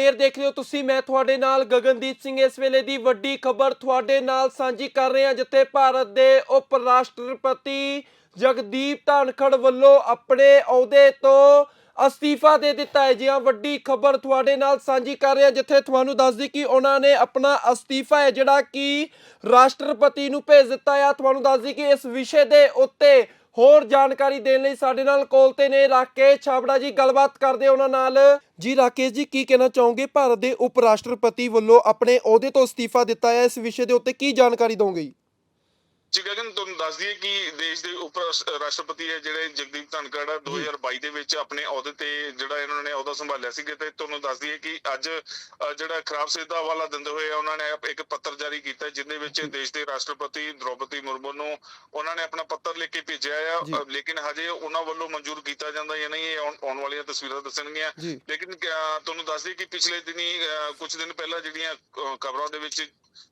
Air ਦੇਖ ਰਹੇ ਹੋ ਤੁਸੀਂ, ਮੈਂ ਤੁਹਾਡੇ ਨਾਲ ਗਗਨਦੀਪ ਸਿੰਘ। ਇਸ ਵੇਲੇ ਦੀ ਵੱਡੀ ਖਬਰ ਤੁਹਾਡੇ ਨਾਲ ਸਾਂਝੀ ਕਰ ਰਹੇ ਹਾਂ ਜਿੱਥੇ ਭਾਰਤ ਦੇ ਉਪ ਰਾਸ਼ਟਰਪਤੀ ਜਗਦੀਪ ਧਨਖੜ ਵੱਲੋਂ ਆਪਣੇ ਅਹੁਦੇ ਤੋਂ ਅਸਤੀਫਾ ਦੇ ਦਿੱਤਾ ਹੈ। ਜੀ ਹਾਂ ਵੱਡੀ ਖਬਰ ਤੁਹਾਡੇ ਨਾਲ ਸਾਂਝੀ ਕਰ ਰਿਹਾ, ਜਿੱਥੇ ਤੁਹਾਨੂੰ ਦੱਸ ਦਈ ਕਿ ਉਹਨਾਂ ਨੇ ਆਪਣਾ ਅਸਤੀਫਾ ਹੈ, ਜਿਹੜਾ ਕਿ ਰਾਸ਼ਟਰਪਤੀ ਨੂੰ ਭੇਜ ਦਿੱਤਾ ਹੈ। ਤੁਹਾਨੂੰ ਦੱਸ ਦਈ ਕਿ ਇਸ ਵਿਸ਼ੇ ਦੇ ਉੱਤੇ ਹੋਰ ਜਾਣਕਾਰੀ ਦੇਣ ਲਈ ਸਾਡੇ ਨਾਲ ਕੋਲ ਤੇ ਨੇ ਰਾਕੇਸ਼ ਛਾਬੜਾ ਜੀ, ਗੱਲਬਾਤ ਕਰਦੇ ਉਹਨਾਂ ਨਾਲ। ਜੀ ਰਾਕੇਸ਼ ਜੀ, ਕੀ ਕਹਿਣਾ ਚਾਹੋਗੇ? ਭਾਰਤ ਦੇ ਉਪ ਰਾਸ਼ਟਰਪਤੀ ਵੱਲੋਂ ਆਪਣੇ ਅਹੁਦੇ ਤੋਂ ਅਸਤੀਫਾ ਦਿੱਤਾ ਹੈ, ਇਸ ਵਿਸ਼ੇ ਦੇ ਉੱਤੇ ਕੀ ਜਾਣਕਾਰੀ ਦੋਗੇ ਜੀ ਗਗਨ ਤੁਹਾਨੂੰ ਦੱਸ ਦਈਏ ਕਿ ਦੇਸ਼ ਦੇ ਉਪ ਰਾਸ਼- ਰਾਸ਼ਟਰਪਤੀ ਹੈ ਜਿਹੜੇ ਜਗਦੀਪ ਧਨਖੜ 2022 ਦੇ ਵਿੱਚ ਆਪਣੇ ਅਹੁਦੇ ਤੇ ਜਿਹੜਾ ਇਹਨਾਂ ਨੇ ਅਹੁਦਾ ਸੰਭਾਲਿਆ ਸੀ ਤੇ ਤੁਹਾਨੂੰ ਦੱਸ ਦਈਏ ਕਿ ਅੱਜ ਜਿਹੜਾ ਖਰਾਬ ਦਾ ਹਵਾਲਾ ਦਿੰਦੇ ਹੋਏ ਉਹਨਾਂ ਨੇ ਇੱਕ ਪੱਤਰ ਜਾਰੀ ਕੀਤਾ ਜਿੰਦੇ ਵਿੱਚ ਦੇਸ਼ ਦੇ ਰਾਸ਼ਟਰਪਤੀ ਦ੍ਰੋਪਦੀ ਮੁਰਮੂ ਨੂੰ ਉਹਨਾਂ ਨੇ ਆਪਣਾ ਪੱਤਰ ਲਿਖ ਕੇ ਭੇਜਿਆ ਆ ਲੇਕਿਨ ਹਜੇ ਉਹਨਾਂ ਵੱਲੋਂ ਮਨਜ਼ੂਰ ਕੀਤਾ ਜਾਂਦਾ ਜਾਂ ਨਹੀਂ ਇਹ ਆਉਣ ਵਾਲੀਆਂ ਤਸਵੀਰਾਂ ਦੱਸਣਗੀਆਂ। ਲੇਕਿਨ ਤੁਹਾਨੂੰ ਦੱਸ ਦਈਏ ਕਿ ਪਿਛਲੇ ਦਿਨੀ ਕੁਝ ਦਿਨ ਪਹਿਲਾਂ ਜਿਹੜੀਆਂ ਖਬਰਾਂ ਦੇ ਵਿੱਚ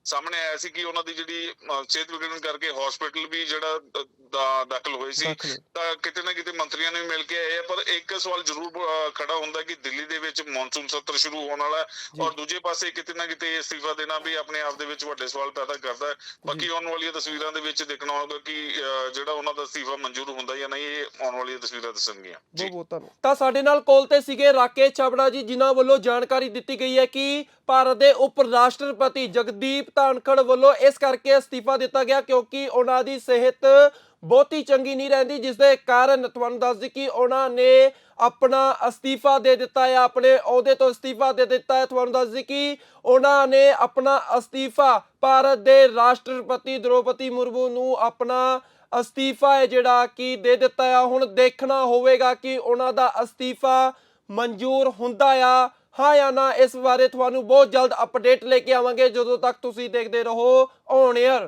ਸਾਹਮਣੇ ਆਇਆ ਸੀ ਕਿ ਉਹਨਾਂ ਦੀ ਜਿਹੜੀ ਸਿਹਤ ਵਿਗੜਨ ਕਰਕੇ ਹਸਪੀਟਲ ਵੀ ਜਿਹੜਾ ਦਾਖਲ ਹੋਏ ਸੀ। ਤਾਂ ਕਿਤੇ ਨਾ ਕਿਤੇ ਮੰਤਰੀਆਂ ਨੇ ਵੀ ਮਿਲ ਕੇ ਆਏ ਆ ਪਰ ਇੱਕ ਸਵਾਲ ਜ਼ਰੂਰ ਖੜਾ ਹੁੰਦਾ ਕਿ ਦਿੱਲੀ ਦੇ ਵਿੱਚ ਮੌਨਸੂਨ ਸੱਤਰ ਸ਼ੁਰੂ ਹੋਣ ਵਾਲਾ ਔਰ ਦੂਜੇ ਪਾਸੇ ਕਿਤੇ ਨਾ ਕਿਤੇ ਅਸਤੀਫਾ ਦੇਣਾ ਵੀ ਆਪਣੇ ਆਪ ਦੇ ਵਿੱਚ ਵੱਡੇ ਸਵਾਲ ਪੈਦਾ ਕਰਦਾ ਬਾਕੀ ਆਉਣ ਵਾਲੀਆਂ ਤਸਵੀਰਾਂ ਦੇ ਵਿੱਚ ਦੇਖਣਾ ਹੋਗਾ ਕਿ ਜਿਹੜਾ ਉਹਨਾਂ ਦਾ ਅਸਤੀਫਾ ਮਨਜ਼ੂਰ ਹੁੰਦਾ ਜਾਂ ਨਹੀਂ ਇਹ ਆਉਣ ਵਾਲੀਆਂ ਤਸਵੀਰਾਂ ਦੱਸਣਗੀਆਂ। ਬਹੁਤ ਬਹੁਤ ਧੰਨਵਾਦ। ਤਾਂ ਸਾਡੇ ਨਾਲ ਕੋਲ ਤੇ ਸੀਗੇ ਰਾਕੇਸ਼ ਛਾਬੜਾ ਜੀ ਜਿਨ੍ਹਾਂ ਵੱਲੋਂ ਜਾਣਕਾਰੀ ਦਿੱਤੀ ਗਈ ਹੈ ਕਿ ਭਾਰਤ ਦੇ ਉਪ ਰਾਸ਼ਟਰਪਤੀ ਜਗਦੀਪ ਧਨਖੜ ਵੱਲੋਂ ਇਸ ਕਰਕੇ ਅਸਤੀਫਾ ਦਿੱਤਾ ਗਿਆ ਕਿਉਂਕਿ ਉਹਨਾਂ ਦੀ ਸਿਹਤ ਬਹੁਤੀ ਚੰਗੀ ਨਹੀਂ ਰਹਿੰਦੀ ਜਿਸ ਦੇ ਕਾਰਨ ਤੁਹਾਨੂੰ ਦੱਸ ਦਈ ਕਿ ਉਹਨਾਂ ਨੇ ਆਪਣਾ ਅਸਤੀਫਾ ਦੇ ਦਿੱਤਾ ਹੈ, ਆਪਣੇ ਅਹੁਦੇ ਤੋਂ ਅਸਤੀਫਾ ਦੇ ਦਿੱਤਾ ਹੈ। ਤੁਹਾਨੂੰ ਦੱਸ ਦਈ ਕਿ ਉਹਨਾਂ ਨੇ ਆਪਣਾ ਅਸਤੀਫਾ ਭਾਰਤ ਦੇ ਰਾਸ਼ਟਰਪਤੀ ਦ੍ਰੋਪਦੀ ਮੁਰਮੂ ਨੂੰ ਆਪਣਾ ਅਸਤੀਫਾ ਹੈ ਜਿਹੜਾ ਕਿ ਦੇ ਦਿੱਤਾ ਹੈ। ਹੁਣ ਦੇਖਣਾ ਹੋਵੇਗਾ ਕਿ ਉਹਨਾਂ ਦਾ ਅਸਤੀਫਾ ਮਨਜ਼ੂਰ ਹੁੰਦਾ ਆ ਹਾਂ ਜਾਂ ਨਾ, ਇਸ ਬਾਰੇ ਤੁਹਾਨੂੰ ਬਹੁਤ ਜਲਦ ਅਪਡੇਟ ਲੈ ਕੇ ਆਵਾਂਗੇ। ਜਦੋਂ ਤੱਕ ਤੁਸੀਂ ਦੇਖਦੇ ਰਹੋ ਔਨ 에ਅਰ